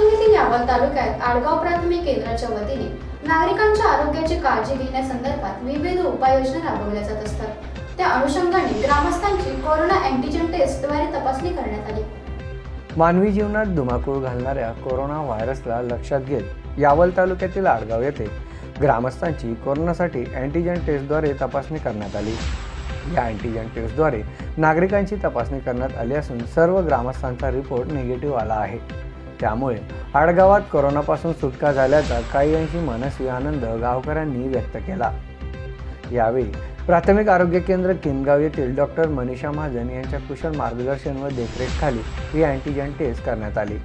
जिल्ह्यातील यावल तालुक्यात आडगाव प्राथमिक केंद्राच्या वतीने नागरिकांच्या आरोग्याची काळजी घेण्यासंदर्भात विविध उपाययोजना राबवल्या जात असतात. त्या अनुषंगाने ग्रामस्थांची कोरोना अँटीजेन टेस्टद्वारे तपासणी करण्यात आली. मानवी जीवनात धुमाकूळ घालणाऱ्या कोरोना व्हायरसला लक्षात घेत यावल तालुक्यातील आडगाव येथे ग्रामस्थांची कोरोनासाठी अँटीजेन टेस्टद्वारे तपासणी करण्यात आली. या अँटीजेन टेस्टद्वारे नागरिकांची तपासणी करण्यात आली असून सर्व ग्रामस्थांचा रिपोर्ट निगेटिव्ह आला आहे. त्यामुळे आडगावात कोरोनापासून सुटका झाल्याचा काही अंशी मनस्वी आनंद गावकऱ्यांनी व्यक्त केला. यावेळी प्राथमिक आरोग्य केंद्र किनगाव येथील डॉक्टर मनीषा महाजन यांच्या कुशल मार्गदर्शन व देखरेखखाली ही अँटीजेन टेस्ट करण्यात आली.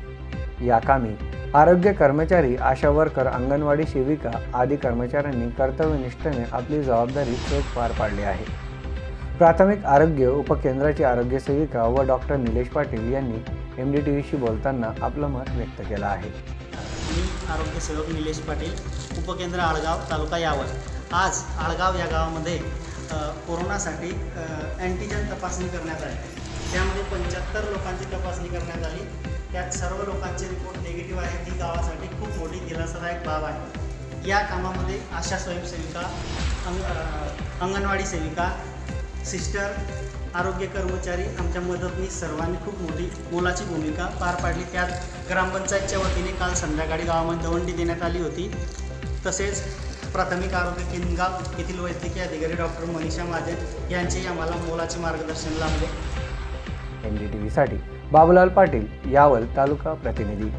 या कामी आरोग्य कर्मचारी आशा वर्कर अंगणवाडी सेविका आदी कर्मचाऱ्यांनी कर्तव्यनिष्ठेने आपली जबाबदारी चोख पार पाडली आहे. प्राथमिक आरोग्य उपकेंद्राचे आरोग्य सेविका व डॉक्टर निलेश पाटील यांनी एम डी टी व्हीशी बोलताना आपलं मत व्यक्त केलं आहे. मी आरोग्यसेवक निलेश पाटील उपकेंद्र आळगाव तालुका यावर आज आळगाव या गावामध्ये कोरोनासाठी अ, अँटीजन तपासणी करण्यात आली. त्यामध्ये पंच्याहत्तर लोकांची तपासणी करण्यात आली. त्यात सर्व लोकांचे रिपोर्ट निगेटिव्ह आहेत ही गावासाठी खूप मोठी दिलासादायक बाब आहे. या कामामध्ये आशा स्वयंसेविका अंग अंगणवाडी सेविका सिस्टर आरोग्य कर्मचारी आमच्या मदतनीस सर्वांनी खूप मोठी मोलाची भूमिका पार पाडली. त्यात ग्रामपंचायतच्या वतीने काल संध्याकाळी गावामध्ये दवंडी देण्यात आली होती. तसेच प्राथमिक आरोग्य केंद्रगाव येथील वैद्यकीय अधिकारी डॉक्टर मनीषा महाजन यांचेही आम्हाला मोलाचे मार्गदर्शन लाभले एन डी टी व्हीसाठी बाबूलाल पाटील यावल तालुका प्रतिनिधी.